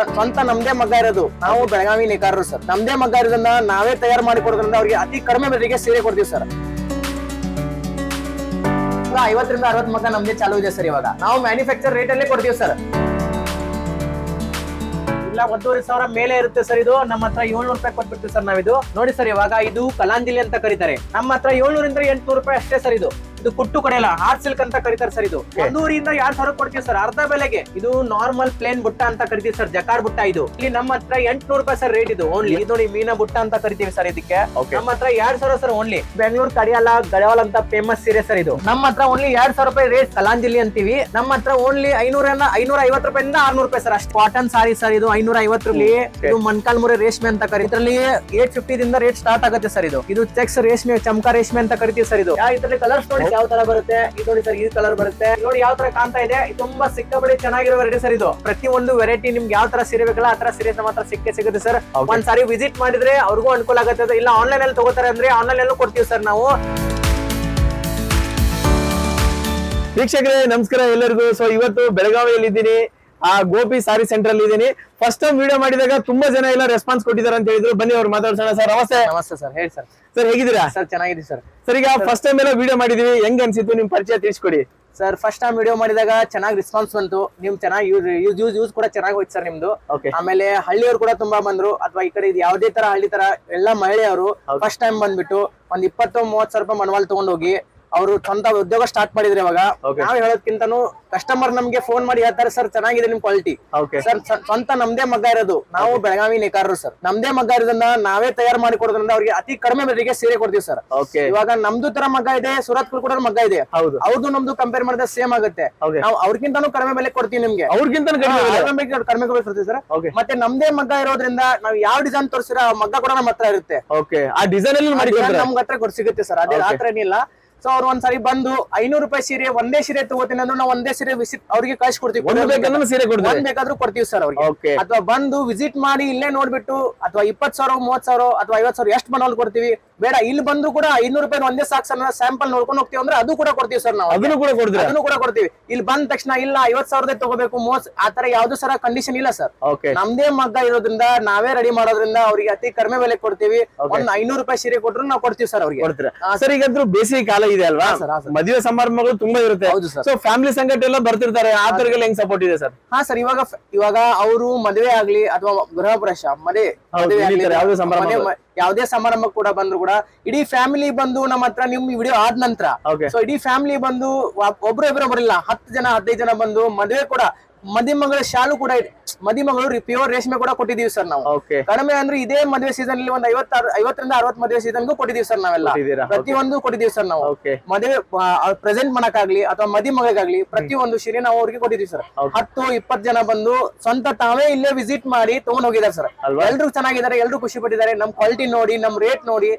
ಸ- ಸ್ವಂತ ನಮ್ದೇ ಮಗ್ಗ ಇರೋದು. ನಾವು ಬೆಳಗಾವಿ ನೇಕಾರರು ಸರ್. ನಮ್ದೇ ಮಗ್ಗ ಇರೋದನ್ನ ನಾವೇ ತಯಾರು ಮಾಡಿ ಕೊಡೋದ್ರಿಂದ ಅವ್ರಿಗೆ ಅತಿ ಕಡಿಮೆ ಬೆಲೆಗೆ ಸೀರೆ ಕೊಡ್ತೀವಿ ಸರ್. ಐವತ್ತರಿಂದ ಅರವತ್ ಮಗ ನಮ್ದೇ ಚಾಲು ಇದೆ ಸರ್ ಇವಾಗ. ನಾವು ಮ್ಯಾನುಫ್ಯಾಕ್ಚರ್ ರೇಟ್ ಅಲ್ಲೇ ಕೊಡ್ತೀವಿ ಸರ್. ಇಲ್ಲ, ಒಂದೂವರೆ ಸಾವಿರ ಮೇಲೆ ಇರುತ್ತೆ ಸರ್ ಇದು. ನಮ್ಮ ಹತ್ರ ಏಳ್ನೂರು ರೂಪಾಯಿ ಕೊಟ್ಬಿಡ್ತೀವಿ ಸರ್ ನಾವಿದು. ನೋಡಿ ಸರ್, ಇವಾಗ ಇದು ಕಲಾಂಜಲಿ ಅಂತ ಕರೀತಾರೆ. ನಮ್ಮ ಹತ್ರ ಏಳ್ನೂರಿಂದ ಎಂಟ್ನೂರು ರೂಪಾಯಿ ಅಷ್ಟೇ ಸರ್ ಇದು. ಇದು ಕುಟ್ಟು ಕಡೆಯಲ್ಲ ಹಾರ್ಟ್ ಸಿಲ್ಕ್ ಅಂತ ಕರೀತಾರೆ ಸರ್ ಇದು. ಒಂದೂರಿಂದ ಎರಡ್ ಸಾವಿರ ಕೊಡ್ತೀವಿ ಸರ್ ಅರ್ಧ ಬೆಲೆಗೆ. ಇದು ನಾರ್ಮಲ್ ಪ್ಲೇನ್ ಬುಟ್ಟ ಅಂತ ಕರಿತೀವಿ ಸರ್ ಜಕಾರ್ ಬುಟ್ಟ ಇದು. ಇಲ್ಲಿ ನಮ್ಮ ಹತ್ರ ಎಂಟ್ನೂರು ರೂಪಾಯಿ ಸರ್ ರೇಟ್ ಇದು ಓನ್ಲಿ ಇದು ನೋಡಿ ಮೀನಾ ಬುಟ್ಟ ಅಂತ ಕರಿತೀವಿ ಸರ್ ಇದಕ್ಕೆ. ನಮ್ಮ ಹತ್ರ ಎರಡ್ ಸಾವಿರ ಸರ್ ಓನ್ಲಿ ಬೆಂಗಳೂರು ಕರಿಯಾಲ ಗಡವಾಲ್ ಅಂತ ಫೇಮಸ್ ಸೀರೆ ಸರ್ ಇದು. ನಮ್ಮ ಹತ್ರ ಓನ್ಲಿ ಎರಡ್ ಸಾವಿರ ರೂಪಾಯಿ ರೇಟ್ ಕಲಾಂಜಲಿ ಅಂತೀವಿ. ನಮ್ಮ ಹತ್ರ ಓನ್ಲಿ ಐನೂರ ಐನೂರ ಐವತ್ತು ರೂಪಾಯಿಂದ ಆರ್ನೂರು ರೂಪಾಯಿ ಸರ್ ಅಷ್ಟು ಕಾಟನ್ ಸಾರಿ ಸರ್ ಇದು ಐನೂರ ಐವತ್ತರಲ್ಲಿ ಇದು ಮನ್ಕಾಲ್ಮುರೆ ರೇಷ್ಮೆ ಅಂತ ಕರಿ ಇದರಲ್ಲಿ ಏಟ್ ಫಿಫ್ಟಿ ದಿಂದ ರೇಟ್ ಸ್ಟಾರ್ಟ್ ಆಗುತ್ತೆ ಸರ್ ಇದು. ಇದು ಚೆಕ್ಸ್ ರೇಷ್ಮೆ ಚಮಕ ರೇಷ್ಮೆ ಅಂತ ಕರಿತೀವಿ ಸರ್ ಇದು. ಯಾ- ಇದ್ರಲ್ಲಿ ಕಲರ್ಸ್ ನೋಡಿ ಯಾವ ತರ ಬರುತ್ತೆ? ಇದು ನೋಡಿ ಸರ್ ಈ ಕಲರ್ ಬರುತ್ತೆ. ನೋಡಿ ಯಾವ ತರ ಕಾಣ್ತಾ ಇದೆ. ತುಂಬಾ ಸಿಕ್ಕಾಪಟ್ಟೆ ಚೆನ್ನಾಗಿರೋ ವೆರೈಟಿ ಸರ್ ಇದು. ಪ್ರತಿ ಒಂದು ವೆರೈಟಿ ನಿಮ್ಗೆ ಯಾವ ತರ ಸೀರೆ ಬೇಕಲ್ಲ ಆ ತರ ಸೀರೆ ಮಾತ್ರ ಹತ್ರ ಸಿಕ್ಕೇ ಸಿಗುತ್ತೆ ಸರ್. ಒಂದ್ ಸಾರಿ ವಿಸಿಟ್ ಮಾಡಿದ್ರೆ ಅವ್ರಿಗೂ ಅನುಕೂಲ ಆಗುತ್ತೆ. ಇಲ್ಲ ಆನ್ಲೈನ್ ಅಲ್ಲಿ ತಗೋತಾರೆ ಅಂದ್ರೆ ಆನ್ಲೈನ್ ಅಲ್ಲೂ ಕೊಡ್ತೀವಿ ಸರ್ ನಾವು. ವೀಕ್ಷಕರೇ ನಮಸ್ಕಾರ ಎಲ್ಲರಿಗೂ. ಸೊ ಇವತ್ತು ಬೆಳಗಾವಿಯಲ್ಲಿ ಇದ್ದೀನಿ ಆ ಗೋಪಿ ಸಾರಿ ಸೆಂಟರ್ ಅಲ್ಲಿ ಇದ್ದೀನಿ. ಫಸ್ಟ್ ಟೈಮ್ ವಿಡಿಯೋ ಮಾಡಿದಾಗ ತುಂಬಾ ಜನ ಎಲ್ಲ ರೆಸ್ಪಾನ್ಸ್ ಕೊಟ್ಟಿದ್ದಾರೆ ಅಂತ ಹೇಳಿದ್ರು. ಬನ್ನಿ ಅವ್ರು ಮಾತಾಡ್ಸೋಣ ಸರ್. ನಮಸ್ತೆ. ನಮಸ್ತೆ ಸರ್. ಹೇಳಿ ಸರ್. ಸರ್ ಹೇಗಿದ್ದೀರಾ? ಸರ್ ಚೆನ್ನಾಗಿದೆ ಸರ್. ಸರ್ ಈಗ ಫಸ್ಟ್ ಟೈಮ್ ಎಲ್ಲ ವಿಡಿಯೋ ಮಾಡಿದೀವಿ. ಹೆಂಗ್ ಅನ್ಸಿತ್ತು? ನಿಮ್ ಪರಿಚಯ ತಿಳಿಸ್ಕೊಡಿ. ಸರ್ ಫಸ್ಟ್ ಟೈಮ್ ವಿಡಿಯೋ ಮಾಡಿದಾಗ ಚೆನ್ನಾಗಿ ರೆಸ್ಪಾನ್ಸ್ ಬಂತು. ನಿಮ್ ಚೆನ್ನಾಗಿ ಯೂಸ್ ಯೂಸ್ ಯೂಸ್ ಕೂಡ ಚೆನ್ನಾಗಿ ಹೋಯ್ತು ಸರ್ ನಿಮ್ದು. ಓಕೆ ಆಮೇಲೆ ಹಳ್ಳಿಯವರು ಕೂಡ ತುಂಬಾ ಬಂದ್ರು. ಅಥವಾ ಈ ಕಡೆ ಇದು ಯಾವುದೇ ತರ ಹಳ್ಳಿ ತರ ಎಲ್ಲಾ ಮಹಿಳೆಯರು. ಫಸ್ಟ್ ಟೈಮ್ ಬಂದ್ಬಿಟ್ಟು ಒಂದ್ ಇಪ್ಪತ್ತು ಮೂವತ್ತು ಸಾವಿರ ರೂಪಾಯಿ ಮನವಾಲ್ ತಗೊಂಡ್ ಹೋಗಿ ಅವರು ಸ್ವಂತ ಉದ್ಯೋಗ ಸ್ಟಾರ್ಟ್ ಮಾಡಿದ್ರೆ ಇವಾಗ. ನಾವು ಹೇಳೋದ್ಕಿಂತನೂ ಕಸ್ಟಮರ್ ನಮ್ಗೆ ಫೋನ್ ಮಾಡಿ ಹೇಳ್ತಾರೆ ಸರ್ ಚೆನ್ನಾಗಿದೆ ನಿಮ್ ಕ್ವಾಲಿಟಿ ಸರ್ ಸ್ವಂತ ನಮ್ದೇ ಮಗ್ಗ ಇರೋದು. ನಾವು ಬೆಳಗಾವಿ ನೇಕಾರರು ಸರ್. ನಮ್ದೇ ಮಗ್ಗ ಇರೋದನ್ನ ನಾವೇ ತಯಾರು ಮಾಡಿ ಕೊಡೋದ್ರಿಂದ ಅವ್ರಿಗೆ ಅತಿ ಕಡಿಮೆ ಬೆಲೆಗೆ ಸೀರೆ ಕೊಡ್ತೀವಿ ಸರ್. ಇವಾಗ ನಮ್ದು ತರ ಮಗ್ಗ ಇದೆ ಸುರತ್ ಕೂಡ ಮಗ್ಗ ಇದೆ. ಹೌದು. ಅವ್ರದ್ದು ನಮ್ದು ಕಂಪೇರ್ ಮಾಡಿದ್ರೆ ಸೇಮ್ ಆಗುತ್ತೆ. ನಾವು ಅವ್ರಿಗಿಂತ ಕಡಿಮೆ ಬೆಲೆ ಕೊಡ್ತೀವಿ ನಿಮ್ಗೆ. ಅವ್ರಿಗಿಂತ ಕಡಿಮೆ ಬೆಲೆ. ಕೊಡ್ತೀವಿ ಸರ್. ಮತ್ತೆ ನಮ್ದೇ ಮಗ್ಗ ಇರೋದ್ರಿಂದ ನಾವು ಯಾವ ಡಿಸೈನ್ ತೋರಿಸಿರೋ ಆ ಮಗ್ಗ ಕೂಡ ನಮ್ಮ ಹತ್ರ ಇರುತ್ತೆ. ಆ ಡಿಸೈನ್ ನಮ್ಗ್ ಹತ್ರ ಕೊಡ್ ಸಿಗುತ್ತೆ ಸರ್. ಅದೇ ಏನಿಲ್ಲ ಸೊ ಅವ್ರು ಒಂದ್ಸರಿ ಬಂದು ಐನೂರು ರೂಪಾಯಿ ಸೀರೆ ಒಂದೇ ಸೀರೆ ತಗೋತೀನಿ ಅಂದ್ರೆ ನಾವು ಒಂದೇ ಸೀರೆ ವಿಸಿಟ್ ಅವ್ರಿಗೆ ಕಳ್ಸಿ ಕೊಡ್ತೀವಿ. ಬೇಕಂದ್ರೆ ಸೀರೆ ಒಂದ್ ಬೇಕಾದ್ರೂ ಕೊಡ್ತೀವಿ ಸರ್ ಅವ್ರಿಗೆ. ಅಥವಾ ಬಂದು ವಿಸಿಟ್ ಮಾಡಿ ಇಲ್ಲೇ ನೋಡ್ಬಿಟ್ಟು ಅಥವಾ ಇಪ್ಪತ್ ಸಾವಿರ ಮೂವತ್ ಸಾವಿರ ಅಥವಾ ಐವತ್ ಸಾವಿರ ಎಷ್ಟು ಬಂದ್ ಕೊಡ್ತೀವಿ. ಬೇಡ ಇಲ್ಲಿ ಬಂದು ಕೂಡ ಐನೂರು ರೂಪಾಯಿ ಒಂದೇ ಸಾಕು ಸರ್ ಸ್ಯಾಂಪಲ್ ನೋಡ್ಕೊಂಡು ಹೋಗ್ತೀವಿ ಅಂದ್ರೆ ಅದು ಕೂಡ ಕೊಡ್ತೀವಿ ಸರ್ ನಾವು. ಅದನ್ನು ಕೂಡ ಕೊಡ್ತೀವಿ ಅದನ್ನು ಕೂಡ ಕೊಡ್ತೀವಿ. ಇಲ್ಲಿ ಬಂದ ತಕ್ಷಣ ಇಲ್ಲ ಐವತ್ ಸಾವಿರದ ತಗೋಬೇಕು ಮೂವತ್ ಆತರ ಯಾವ್ದು ಸರ ಕಂಡೀಷನ್ ಇಲ್ಲ ಸರ್ ನಮ್ದೇ ಮಗ್ಗ ಇರೋದ್ರಿಂದ ನಾವೇ ರೆಡಿ ಮಾಡೋದ್ರಿಂದ ಅವ್ರಿಗೆ ಅತಿ ಕಡಿಮೆ ಬೆಲೆ ಕೊಡ್ತೀವಿ. ಒಂದ್ ಐನೂರು ರೂಪಾಯಿ ಸೀರೆ ಕೊಟ್ರು ನಾವು ಕೊಡ್ತೀವಿ ಸರ್ ಅವ್ರಿಗೆ. ಸರ್ ಈಗ ಬೇಸಿಗೆ ಕಾಲ ಇದೆ ಅಲ್ವಾ? ಮದುವೆ ಸಮಾರಂಭಗಳು ತುಂಬಾ ಇರುತ್ತೆ. ಸೊ ಫ್ಯಾಮಿಲಿ ಸಂಗಟ ಎಲ್ಲ ಬರ್ತಿರ್ತಾರೆ ಆ ತರಗೆಲ್ಲ ಹೆಂಗ್ ಸಪೋರ್ಟ್ ಇದೆ ಸರ್? ಹಾ ಸರ್ ಇವಾಗ ಇವಾಗ ಅವರು ಮದುವೆ ಆಗ್ಲಿ ಅಥವಾ ಗೃಹ ಪ್ರವೇಶ ಮದುವೆ ಸಮಾರಂಭ ಯಾವುದೇ ಸಮಾರಂಭ ಕೂಡ ಬಂದ್ರು ಕೂಡ ಇಡೀ ಫ್ಯಾಮಿಲಿ ಬಂದು ನಮ್ಮ ಹತ್ರ ನಿಮ್ ವಿಡಿಯೋ ಆದ ನಂತರ. ಸೊ ಇಡೀ ಫ್ಯಾಮಿಲಿ ಬಂದು ಒಬ್ರು ಬರಲಿಲ್ಲ ಹತ್ತು ಜನ ಹದಿನೈದು ಜನ ಬಂದು ಮದುವೆ ಕೂಡ ಮದಿಮಗಳ ಶಾಲು ಕೂಡ ಇದೆ. ಮದಿಮಗಳು ಪ್ಯೂರ್ ರೇಷ್ಮೆ ಕೂಡ ಕೊಟ್ಟಿದೀವಿ ಸರ್ ನಾವು. ಕಡಿಮೆ ಅಂದ್ರೆ ಇದೇ ಮದುವೆ ಸೀಸನ್ ಅಲ್ಲಿ ಒಂದು ಐವತ್ತಾರು ಐವತ್ತರಿಂದ ಅರವತ್ ಮದುವೆ ಸೀಸನ್ ಕೊಟ್ಟಿದೀವಿ ಸರ್ ನಾವೆಲ್ಲ. ಪ್ರತಿಯೊಂದು ಕೊಟ್ಟಿದೀವಿ ಸರ್ ನಾವು. ಮದುವೆ ಪ್ರೆಸೆಂಟ್ ಮಾಡಕ್ಕಾಗ್ಲಿ ಅಥವಾ ಮದಿ ಮಗಗಾಗ್ಲಿ ಪ್ರತಿಯೊಂದು ಸೀರೆ ನಾವು ಅವ್ರಿಗೆ ಕೊಟ್ಟಿದೀವಿ ಸರ್. ಹತ್ತು ಇಪ್ಪತ್ತು ಜನ ಬಂದು ಸ್ವಂತ ತಾವೇ ಇಲ್ಲೇ ವಿಸಿಟ್ ಮಾಡಿ ತಗೊಂಡ್ ಹೋಗಿದ್ದಾರೆ ಸರ್ ಎಲ್ರು ಚೆನ್ನಾಗಿದ್ದಾರೆ ಎಲ್ರು ಖುಷಿ ಪಟ್ಟಿದ್ದಾರೆ. ನಮ್ ಕ್ವಾಲಿಟಿ ನೋಡಿ ನಮ್ ರೇಟ್ ನೋಡಿ.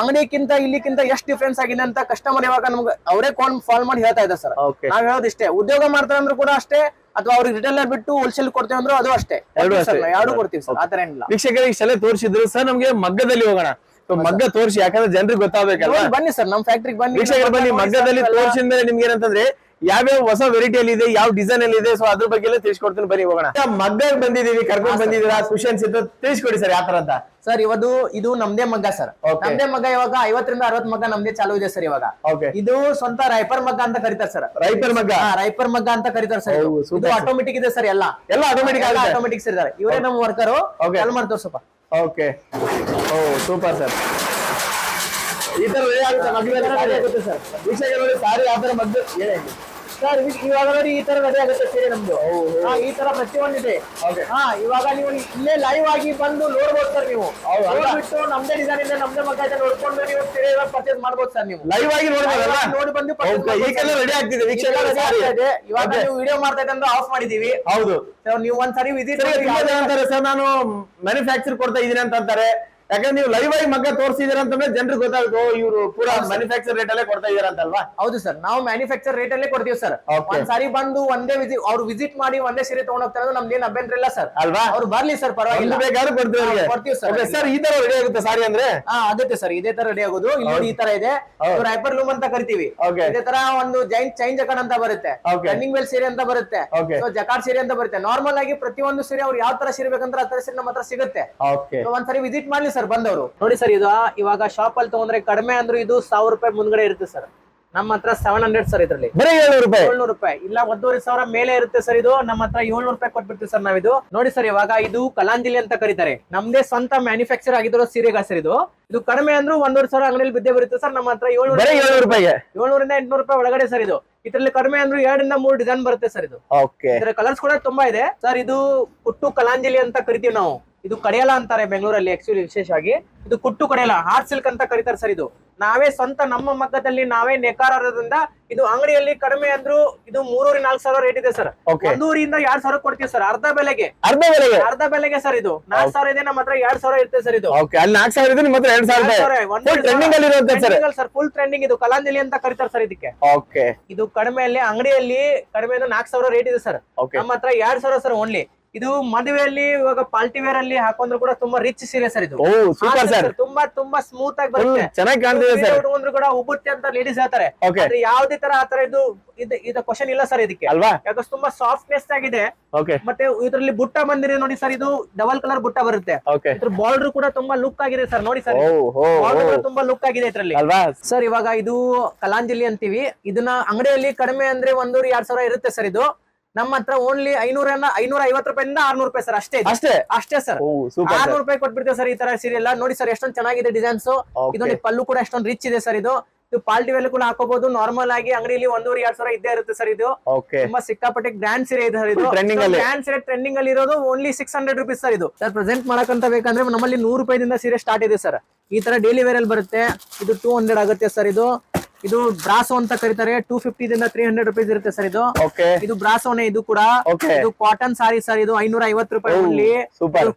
ಅಂಗಡಿಕ್ಕಿಂತ ಇಲ್ಲಿಕ್ಕಿಂತ ಎಷ್ಟು ಡಿಫ್ರೆನ್ಸ್ ಆಗಿದೆ ಅಂತ ಕಸ್ಟಮರ್ ಇವಾಗ ನಮ್ಗೆ ಅವರೇ ಕಾಲ್ ಫಾಲ್ ಮಾಡಿ ಹೇಳ್ತಾ ಇದ್ದಾರೆ ಸರ್ ನಾವ್ ಹೇಳೋದಿಷ್ಟೇ. ಉದ್ಯೋಗ ಮಾಡ್ತಾರೆ ಅಂದ್ರೂ ಕೂಡ ಅಷ್ಟೇ. ಅಥವಾ ಅವ್ರಿಗೆ ರಿಟೇಲರ್ ಬಿಟ್ಟು ಹೋಲ್ಸೇಲ್ ಕೊಡ್ತೇವೆ ಅಂದ್ರೆ ಅದು ಅಷ್ಟೇ. ಎರಡು ಅಷ್ಟೇ. ಎರಡು ಕೊಡ್ತೀವಿ ಸರ್ ಆತರ ಏನಿಲ್ಲ. ವೀಕ್ಷಕರಿಗೆ ಇಷ್ಟೆಲ್ಲ ತೋರಿಸಿದ್ರು ಸರ್ ನಮ್ಗೆ ಮಗ್ಗದಲ್ಲಿ ಹೋಗೋಣ. So, ಮಗ್ಗ ತೋರಿಸಿ ಯಾಕಂದ್ರೆ ಜನರಿಗೆ ಗೊತ್ತಾಗಬೇಕಲ್ಲ ನೋಡಿ, ಬನ್ನಿ ಸರ್ ನಮ್ ಫ್ಯಾಕ್ಟ್ರಿಗೆ ಬನ್ನಿ ವೀಕ್ಷಕರು ಬನ್ನಿ ಮಗ್ಗದಲ್ಲಿ ತೋರಿಸಿದ ಮೇಲೆ ನಿಮ್ಗೆ ಏನಂತಂದ್ರೆ ಯಾವ್ಯಾವ ಹೊಸ ವೆರೈಟಿ ಅಲ್ಲಿ ಇದೆ ಯಾವ ಡಿಸೈನ್ ಅಲ್ಲಿ ಇದೆ ಸೊ ಅದ್ರ ಬಗ್ಗೆ ಎಲ್ಲ ತಿಳಿಸ್ಕೊಡ್ತೀನಿ. ಬನ್ನಿ ಹೋಗೋಣ. ಮಗ್ಗ ಬಂದಿದೀವಿ ಕರ್ಕೊಂಡ್ ಬಂದಿದೀರಾ ಖುಷಿ ಅನ್ಸಿತ್ತು ತಿಳಿಸ್ಕೊಡಿ ಸರ್ ಯಾವ ತರ ಅಂತ. ಸರ್ ಇವತ್ತು ಇದು ನಮ್ದೇ ಮಗ್ಗ ಸರ್. ನಮ್ದೇ ಮಗ್ಗ ಇವಾಗ ಐವತ್ತರಿಂದ ಅರವತ್ ಮಗ್ಗ ನಮ್ದೇ ಚಾಲು ಇದೆ ಸರ್ ಇವಾಗ. ಓಕೆ ಇದು ಸ್ವಂತ ರೈಪರ್ ಮಗ್ಗ ಅಂತ ಕರೀತಾರೆ ಸರ್. ರೈಪರ್ ಮಗ್ಗ? ರೈಪರ್ ಮಗ್ಗ ಅಂತ ಕರೀತಾರೆ ಸರ್ ಇದು. ಆಟೋಮೆಟಿಕ್ ಇದೆ ಸರ್. ಎಲ್ಲ. ಎಲ್ಲ ಆಟೋಮೆಟಿಕ್ ಆಟೋಮೆಟಿಕ್ ಸರ್ ಇದಾರೆ. ಇವರೇ ನಮ್ಮ ವರ್ಕರು ಎಲ್ ಮಾಡ್ತಾರೆ ಸ್ವಲ್ಪ. Okay oh super sir. ಈ ತರ ಆಗುತ್ತೆ ಸರ್ ವೀಕ್ಷಕರು ಸಾರಿ ಯಾವ ತರ ಮಗ್ಗ ಏನೇ ಸರ್ ಇವಾಗ ನೋಡಿ ಈ ತರ ರೆಡಿ ಆಗುತ್ತೆ ಸೀರೆ ನಮ್ದು ಹಾ, ಈ ತರ ಪ್ರತಿಯೊಂದಿದೆ Okay. ಹಾ ಇವಾಗ ನೀವು ಇಲ್ಲೇ ಲೈವ್ ಆಗಿ ಬಂದು ನೋಡ್ಬೋದು ಸರ್ ನೀವು ಹೌದು, ಅಲ್ಲ? ನೋಡ್ಬಿಟ್ಟು ನಮ್ದೇ ಡಿಸೈನ್ ಇದೆ ನಮ್ದೇ ಮಗ ಇದೆ ನೋಡ್ಕೊಂಡು ನೀವು ಸೀರೆ ಪರ್ಚೇಸ್ ಮಾಡ್ಬೋದು ಸರ್ ನೀವು ಲೈವ್ ಆಗಿ ನೋಡ್ಬೋದಲ್ಲ ನೋಡಿ ಬಂದು purchase ಓಕೆ ಮಾಡ್ಬೋದು ಈಗೆಲ್ಲ sir. ರೆಡಿ ಆಗ್ತಿದೆ ವೀಕ್ಷಕರು ready ಆಗ್ತಾ ಇದೆ. ಇವಾಗ. ನೀವು ವಿಡಿಯೋ ಮಾಡ್ತಾ ಇದ್ದಂದ್ರೆ ಆಫ್ ಮಾಡಿದೀವಿ ಹೌದು So, ನೀವು ಒಂದ್ಸರಿ ವಿಸಿಟ್ ಸರಿ ತುಂಬಾ ಜನ ಅಂತಾರೆ ಸರ್ ನಾನು ಮ್ಯಾನುಫ್ಯಾಕ್ಚರ್ ಕೊಡ್ತಾ ಇದೀನಿ ಅಂತ ಅಂತಾರೆ ಯಾಕಂದ್ರೆ ನೀವು ಲೈವ್ ಆಗಿ ಮಗ್ಗ ತೋರಿಸಿದೀರ ಅಂತಂದ್ರೆ ಜನರಿಗೆ ಗೊತ್ತಾಗುತ್ತೆ ಓ ಇವರು ಪೂರಾ ಮ್ಯಾನುಫ್ಯಾಕ್ಚರ್ ರೇಟ್ ಅಲ್ಲೇ ಕೊಡ್ತಾ ಇದಾರೆ ಅಂತಲ್ವಾ? ಹೌದು ಸರ್. ನಾವು ಮ್ಯಾನುಫ್ಯಾಕ್ಚರ್ ರೇಟ್ ಅಲ್ಲೇ ಕೊಡ್ತೀವಿ ಸರ್. ಸಾರಿ ಬಂದು ಒಂದೇ ವಿಸಿಟ್ ಅವ್ರು ವಿಸಿಟ್ ಮಾಡಿ ಒಂದೇ ಸೀರೆ ತಗೊಂಡ್ ಹೋಗ್ತಾರೆ ನಮ್ದೇನ್ ಅಭ್ಯಂತರ ಇಲ್ಲ ಸರ್. ಅಲ್ವಾ? ಅವ್ರು ಬರ್ಲಿ ಸರ್ ಪರವಾಗಿಲ್ಲ. ಬೇಕಾದ್ರೂ ಕೊಡ್ತೀವಿ ಕೊಡ್ತೀವಿ sir. ಸರ್ ಈ ತರ ರೆಡಿ ಆಗುತ್ತೆ ಸಾರಿ ಅಂದ್ರೆ? ಹಾ ಆಗುತ್ತೆ ಸರ್. ಇದೇ ತರ ರೆಡಿ ಆಗೋದು. ಇಲ್ಲಿ ಈ ತರ ಇದೆ. ರೈಪರ್ ಲೂಮ್ ಅಂತ ಕರಿತೀವಿ. ಇದೇ ತರ ಒಂದು ಜೈನ್ ಚೈನ್ ಜಕಾಡ್ ಅಂತ ಬರುತ್ತೆ. ರನ್ನಿಂಗ್ ವೆಲ್ ಸೀರೆ ಅಂತ ಬರುತ್ತೆ. ಜಕಾಡ್ ಸೀರೆ ಅಂತ ಬರುತ್ತೆ. ನಾರ್ಮಲ್ ಆಗಿ ಪ್ರತಿಯೊಂದು ಸೀರೆ ಅವ್ರು ಯಾವ ತರ ಸೀರೆ ಬೇಕಂದ್ರೆ ಆ ತರ ಸೀರೆ ನಮ್ಮ ಹತ್ರ ಸಿಗುತ್ತೆ. ಒಂದ್ಸರಿ ವಿಸಿಟ್ ಮಾಡ್ಲಿ ಸರ್. ಬಂದವರು. ನೋಡಿ ಸರ್ ಇದು ಇವಾಗ ಶಾಪ್ ಅಲ್ಲಿ ತಗೊಂಡ್ರೆ ಕಡಿಮೆ ಅಂದ್ರೆ ಇದು ಸಾವಿರ ರೂಪಾಯಿ ಮುಂದ್ಗಡೆ ಇರುತ್ತೆ ಸರ್. ನಮ್ಮ ಹತ್ರ ಸೆವೆನ್ ಹಂಡ್ರೆಡ್ ಸರ್ ಇದ್ರಲ್ಲಿ. ಬರೀ ಏಳ್ನೂರು ರೂಪಾಯಿ? ಏಳ್ನೂರು ರೂಪಾಯಿ. ಇಲ್ಲ ಒಂದೂವರೆ ಸಾವಿರ ಮೇಲೆ ಇರುತ್ತೆ ಸರ್ ಇದು. ನಮ್ಮ ಹತ್ರ ಏಳ್ನೂರು ರೂಪಾಯಿ ಕೊಟ್ಬಿಡ್ತೀವಿ ಸರ್ ನಾವಿದು. ನೋಡಿ ಸರ್ ಇವಾಗ ಇದು ಕಲಾಂಜಲಿ ಅಂತ ಕರೀತಾರೆ. ನಮ್ದೇ ಸ್ವಂತ ಮ್ಯಾನುಫ್ಯಾಕ್ಚರ್ ಆಗಿದ್ರು ಸೀರೆಗ ಸರ್ ಇದು. ಇದು ಕಡಿಮೆ ಅಂದ್ರೆ ಒಂದೂವರೆ ಸಾವಿರ ಅಂಗಡಿಯಲ್ಲಿ ಬಿದ್ದೆ ಬರುತ್ತೆ ಸರ್. ನಮ್ಮ ಹತ್ರ ಏಳ್ನೂರು ಏಳ್ನೂರು ರೂಪಾಯಿಗೆ? ಏಳ್ನೂರಿಂದ ಎಂಟ್ನೂರು ರೂಪಾಯಿ ಒಳಗಡೆ ಸರ್ ಇದು. ಇದ್ರಲ್ಲಿ ಕಡಿಮೆ ಅಂದ್ರೆ ಎರಡರಿಂದ ಮೂರು ಡಿಸೈನ್ ಬರುತ್ತೆ ಸರ್ ಇದು. ಇದರ ಕಲರ್ಸ್ ಕೂಡ ತುಂಬಾ ಇದೆ. ಸರ್ ಇದು ಕುಟ್ಟು ಕಲಾಂಜಲಿ ಅಂತ ಕರಿತೀವಿ ನಾವು. ಇದು ಕಡೆಯಲ ಅಂತಾರೆ ಬೆಂಗಳೂರಲ್ಲಿ ಆಕ್ಚುಲಿ ವಿಶೇಷವಾಗಿ. ಇದು ಕುಟ್ಟು ಕಡೆಯಲ ಹಾರ್ಟ್ ಸಿಲ್ಕ್ ಅಂತ ಕರೀತಾರೆ ಸರ್ ಇದು. ನಾವೇ ಸ್ವಂತ ನಮ್ಮ ಮಗ್ಗದಲ್ಲಿ ನಾವೇ ನೇಕಾರರಿಂದ ಇದು ಅಂಗಡಿಯಲ್ಲಿ ಕಡಿಮೆ ಅಂದ್ರೂ ಇದು ಮೂರೂರಿ ನಾಲ್ಕು ಸಾವಿರ ರೇಟ್ ಇದೆ ಸರ್. ಒಂದೂರಿಂದ ಎರಡ್ ಸಾವಿರ ಕೊಡ್ತೀವಿ ಸರ್ ಅರ್ಧ ಬೆಲೆಗೆ. ಅರ್ಧ ಬೆಲೆಗೆ? ಅರ್ಧ ಬೆಲೆಗೆ ಸರ್ ಇದು. ನಾಲ್ಕು ಸಾವಿರ ಇದೆ ನಮ್ಮ ಹತ್ರ ಎರಡ್ ಸಾವಿರ ಇರುತ್ತೆ ಸರ್ ಇದು. ನಾಲ್ಕು ಸಾವಿರ ಇದೆ ನಿಮ್ಮ ಹತ್ರ ಎರಡ್ ಸಾವಿರ ಟ್ರೆಂಡಿಂಗ್ ಅಲ್ಲಿ ಇರುತ್ತೆ ಸರ್ ಫುಲ್ ಟ್ರೆಂಡಿಂಗ್ ಇದು. ಕಲಾಂಜಲಿ ಅಂತ ಕರೀತಾರೆ ಸರ್ ಇದಕ್ಕೆ. ಓಕೆ ಇದು ಕಡಿಮೆಯಲ್ಲಿ ಅಂಗಡಿಯಲ್ಲಿ ಕಡಿಮೆ ನಾಲ್ಕು ಸಾವಿರ ರೇಟ್ ಇದೆ ಸರ್ ನಮ್ಮ ಹತ್ರ ಎರಡ್ ಸಾವಿರ ಸರ್ ಓನ್ಲಿ ಇದು ಮದುವೆಯಲ್ಲಿ ಇವಾಗ ಪಾರ್ಟಿ ವೇರ್ ಅಲ್ಲಿ ಹಾಕೊಂಡ್ರು ಕೂಡ ತುಂಬಾ ರಿಚ್ ಸೀರೆ ಸರ್ ಇದು. ಸೂಪರ್ ಸರ್ ತುಂಬಾ ತುಂಬಾ ಸ್ಮೂತ್ ಆಗಿ ಬರುತ್ತೆ. ಚೆನ್ನಾಗಿ ಕಾಣ್ತಿದೆ ಸೀರೆ ಉಟ್ಕೊಂಡ್ರು ಕೂಡ ಉಬ್ಬುತ್ತೆ ಅಂತ ಲೇಡೀಸ್ ಹೇಳ್ತಾರೆ. ಆದ್ರೆ ಯಾವ್ದೇ ತರ ಆತರ ಇದು ಇದು ಇದು ಕ್ವಶನ್ ಇಲ್ಲ ಸರ್ ಇದಕ್ಕೆ. ಅಲ್ವಾ? ಯಾಕಂದ್ರೆ ತುಂಬಾ ಸಾಫ್ಟ್ನೆಸ್ ಆಗಿದೆ. ಮತ್ತೆ ಇದರಲ್ಲಿ ಬುಟ್ಟ ಬಂದಿದೆ ನೋಡಿ ಸರ್ ಇದು ಡಬಲ್ ಕಲರ್ ಬುಟ್ಟ ಬರುತ್ತೆ. ಇದ್ರ ಬಾರ್ಡರ್ ಕೂಡ ತುಂಬಾ ಲುಕ್ ಆಗಿದೆ ಸರ್ ನೋಡಿ ಸರ್ ಬಾರ್ಡರ್ ತುಂಬಾ ಲುಕ್ ಆಗಿದೆ ಇದ್ರಲ್ಲಿ. ಅಲ್ವಾ? ಸರ್ ಇವಾಗ ಇದು ಕಲಾಂಜಲಿ ಅಂತೀವಿ. ಇದನ್ನ ಅಂಗಡಿಯಲ್ಲಿ ಕಡಿಮೆ ಅಂದ್ರೆ ಒಂದೂರು ಎರಡ್ ಸಾವಿರ ಇರುತ್ತೆ ಸರ್ ಇದು. ನಮ್ಮ ಹತ್ರ ಓನ್ಲಿ ಐನೂರ ಐನೂರ ಐವತ್ತು ರೂಪಾಯಿಂದ ಆರ್ನೂರು ರೂಪಾಯಿ ಸರ್ ಅಷ್ಟೇ. ಅಷ್ಟೇ? ಅಷ್ಟೇ ಸರ್ ಆರ್ನೂರು ರೂಪಾಯಿ ಕೊಟ್ಬಿಡ್ತೇವೆ ಸರ್ ಈ ತರ ಸೀರೆ ಎಲ್ಲ. ನೋಡಿ ಸರ್ ಎಷ್ಟೊಂದು ಚೆನ್ನಾಗಿದೆ ಡಿಸೈನ್ಸ್. ಇದೊಂದು ಪಲ್ಲು ಕೂಡ ಎಷ್ಟೊಂದು ರಿಚ್ ಇದೆ ಸರ್ ಇದು. ಇದು ಪಾಲ್ಟಿ ವೆಲ್ ಕೂಡ ಹಾಕೋಬಹುದು ನಾರ್ಮಲ್ ಆಗಿ ಅಂಗಡಿಯಲ್ಲಿ ಒಂದೂವರೆ ಎರಡ್ ಸಾವಿರ ಇದ್ದೇ ಇರುತ್ತೆ ಸರ್ ಇದು. ತುಂಬಾ ಸಿಕ್ಕಾಪಟ್ಟೆ ಗ್ರ್ಯಾಂಡ್ ಸೀರೆ ಇದೆ ಸರ್ ಇದು. ಗ್ರ್ಯಾಂಡ್ ಸೀರೆ ಟ್ರೆಂಡಿಂಗ್ ಅಲ್ಲಿ ಇರೋದು only six hundred rupees sir ಇದು. ಸರ್ ಪ್ರೆಸೆಂಟ್ ಮಾಡಕಂತ ಬೇಕಂದ್ರೆ ನಮ್ಮಲ್ಲಿ ನೂರು ರೂಪಾಯಿದಿಂದ ಸೀರೆ ಸ್ಟಾರ್ಟ್ ಇದೆ ಸರ್ ಈ ತರ ಡೈಲಿ ವೇರ್ ಅಲ್ಲಿ ಬರುತ್ತೆ. ಇದು ಟೂ ಹಂಡ್ರೆಡ್ ಆಗುತ್ತೆ ಸರ್ ಇದು. ಇದು ಬ್ರಾಸೋ ಅಂತ ಕರೀತಾರೆ. ಟೂ ಫಿಫ್ಟಿ ದಿಂದ ತ್ರೀ ಹಂಡ್ರೆಡ್ ರುಪೀಸ್ ಇರುತ್ತೆ ಸರ್ ಇದು. ಇದು ಬ್ರಾಸೋನೆ ಇದು ಕೂಡ. ಇದು ಕಾಟನ್ ಸಾರಿ ಸರ್ ಇದು ಐನೂರ ಐವತ್ತು ರೂಪಾಯಿ ಅಲ್ಲಿ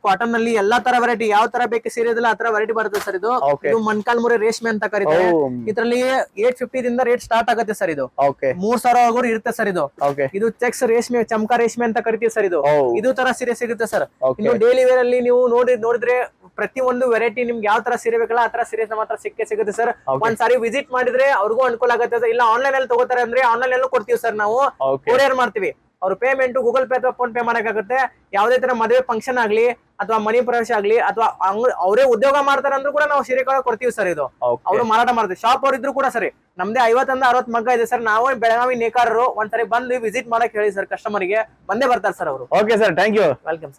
ಕಾಟನ್ನಲ್ಲಿ ಎಲ್ಲಾ ತರ ವೆರೈಟಿ ಯಾವ ತರ ಬೇಕು ಸೀರೆ ಇದೆಲ್ಲ ಆ ತರ ವೆರೈಟಿ ಬರುತ್ತೆ ಸರ್ ಇದು. ಇದು ಮಣ್ಕಾಲ್ ಮುರೆ ರೇಷ್ಮೆ ಅಂತ ಕರೀತಾರೆ. ಇದರಲ್ಲಿ ಏಟ್ ಫಿಫ್ಟಿ ದಿಂದ ರೇಟ್ ಸ್ಟಾರ್ಟ್ ಆಗುತ್ತೆ ಸರ್ ಇದು. ಮೂರ್ ಸಾವಿರ ಆಗೋರು ಇರುತ್ತೆ ಸರ್ ಇದು. ಇದು ಚೆಕ್ಸ್ ರೇಷ್ಮೆ ಚಮಕ ರೇಷ್ಮೆ ಅಂತ ಕರಿತೀವಿ ಸರ್ ಇದು. ಇದು ತರ ಸೀರೆ ಸಿಗುತ್ತೆ ಸರ್. ಇನ್ನು ಡೈಲಿ ವೇರ್ ಅಲ್ಲಿ ನೀವು ನೋಡಿ ನೋಡಿದ್ರೆ ಪ್ರತಿ ಒಂದು ವೆರೈಟಿ ನಿಮ್ಗೆ ಯಾವ ತರ ಸೀರೆ ಬೇಕಲ್ಲ ಆ ತರ ಸೀರೆ ನಮ್ಮ ಹತ್ರ ಸಿಕ್ಕೇ ಸಿಗುತ್ತೆ ಸರ್. ಒಂದ್ ಸಾರಿ ವಿಸಿಟ್ ಮಾಡಿದ್ರೆ ಅವ್ರಿಗೂ ಅನುಕೂಲ ಆಗುತ್ತೆ. ಇಲ್ಲ ಆನ್ಲೈನ್ ಅಲ್ಲಿ ತಗೋತಾರೆ ಅಂದ್ರೆ ಆನ್ಲೈನ್ ಅಲ್ಲೂ ಕೊಡ್ತೀವಿ ಸರ್ ನಾವು. ಕೊರಿಯರ್ ಮಾಡ್ತೀವಿ. ಅವ್ರ ಪೇಮೆಂಟ್ ಗೂಗಲ್ ಪೇ ಅಥವಾ ಫೋನ್ ಪೇ ಮಾಡಕ್ಕಾಗುತ್ತೆ. ಯಾವುದೇ ತರ ಮದುವೆ ಫಂಕ್ಷನ್ ಆಗ್ಲಿ ಅಥವಾ ಮನಿ ಪ್ರವೇಶ ಆಗ್ಲಿ ಅಥವಾ ಅವರೇ ಉದ್ಯೋಗ ಮಾಡ್ತಾರೆ ಅಂದ್ರೂ ಕೂಡ ನಾವು ಸೀರೆ ಕೂಡ ಕೊಡ್ತೀವಿ ಸರ್ ಇದು. ಅವ್ರು ಮಾರಾಟ ಮಾಡ್ತೀವಿ ಶಾಪ್ ಅವ್ರು ಇದ್ರು ಕೂಡ ಸರಿ. ನಮ್ದೇ ಐವತ್ತರಿಂದ ಅರವತ್ ಮಗ್ಗ ಇದೆ ಸರ್ ನಾವು ಬೆಳಗಾವಿ ನೇಕಾರರು ಒಂದ್ಸರಿ ಬಂದು ವಿಸಿಟ್ ಮಾಡಕ್ ಹೇಳಿ ಸರ್ ಕಸ್ಟಮರ್ಗೆ ಬಂದೇ ಬರ್ತಾರೆ ಸರ್ ಅವರು. Okay sir thank you welcome sir